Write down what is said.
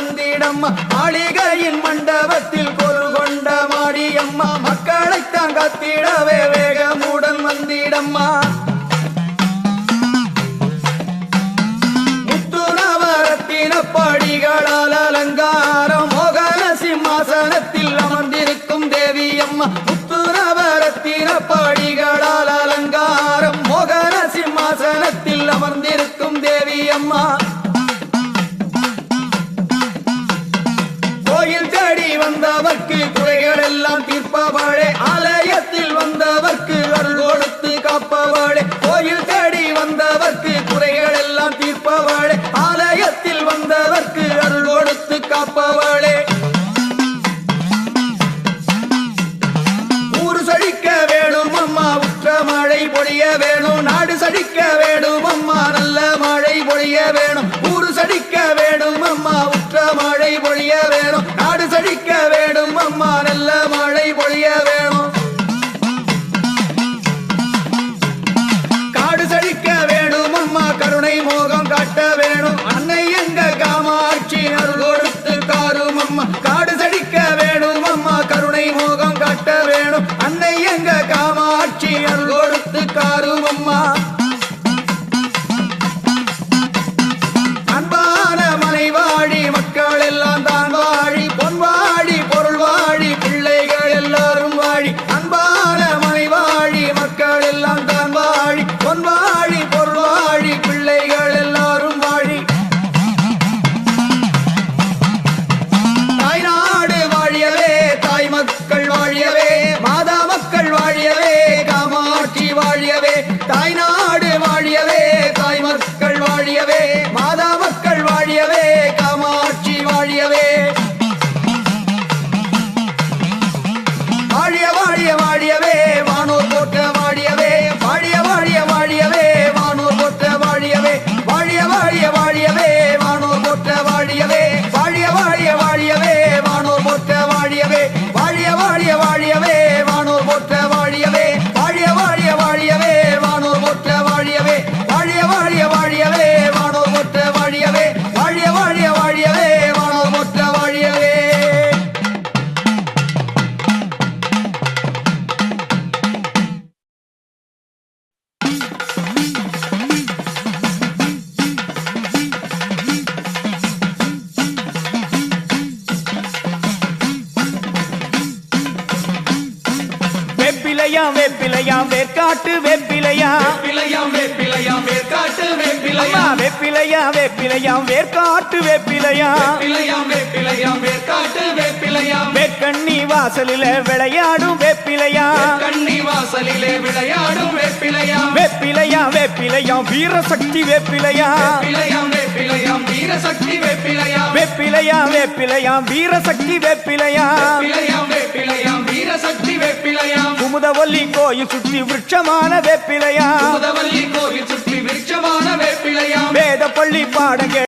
மாரியம்மா மாளிகையின் மண்டபத்தில் கொரு கொண்ட மாரியம்மா மக்களைத்தான் காத்திடவே வேகமுடன் வந்திடம்மா. முத்துணவரத்தின படிகளால் அலங்கார ஊரு வேணும் அம்மா உற்ற மழை பொழிய வேணும். நாடு சடிக்க வேணும் அம்மா நல்ல மழை பொழிய வேணும். காடு செழிக்க வேணும் அம்மா கருணை மோகம் காட்ட வேணும். அன்னை எங்க காமாட்சி கொடுத்து காரும் அம்மா. காடு செழிக்க வேணும் அம்மா கருணை மோகம் காட்ட வேணும். அன்னை எங்க காமாட்சி கொடுத்து காரும் அம்மா. வாழி அன்பான மக்கள் எல்லாம் தான் வாழி. பொன் வாழி பிள்ளைகள் எல்லாரும் வாழி. தாய்நாடு வாழியவே தாய் மக்கள் வாழியவே மாதா மக்கள் வாழியவே காமாட்சி வாழியவே தாய்நாடு வெப்பிலையாம் வெப்பிலையாம் வேர்க்காட்டு வெப்பிலையாம் வேப்பிலையாம் வேப்பிலையாம் வேர்க்காட்டு அம்மா வேப்பிலையாம் வெப்பிலையாம் வெப்பிலையாம் வேர்க்காட்டு வெப்பிலையாம் வேப்பிலையாம் வேப்பிலையாம் வேர்க்காட்டு வேப்பிலையாம் வேக்கண்ணி வாசலில விளையாடும் வெப்பிலையாம் கண்ணி வாசலிலே விளையாடும் வேப்பிலையாம் வெப்பிலையாம் வெப்பிலையாம் வீரசக்தி வெப்பிலையாம் வேப்பிலையாம் வேப்பிலையாம் வீரசக்தி வேப்பிலையாம் வெப்பிலையாம் வெப்பிலையாம் வீரசக்தி வெப்பிலையாம் வேப்பிலையாம் வேப்பிலையாம் வீரசக்தி வேப்பிலையாம் குமுதவல்லி கோயில் சுற்றி விருட்சமான வெப்பிலையாம் முதவல்லி கோயில் சுற்றி விருட்சமான வேப்பிலையாம் வேத பள்ளி பாடங்கள்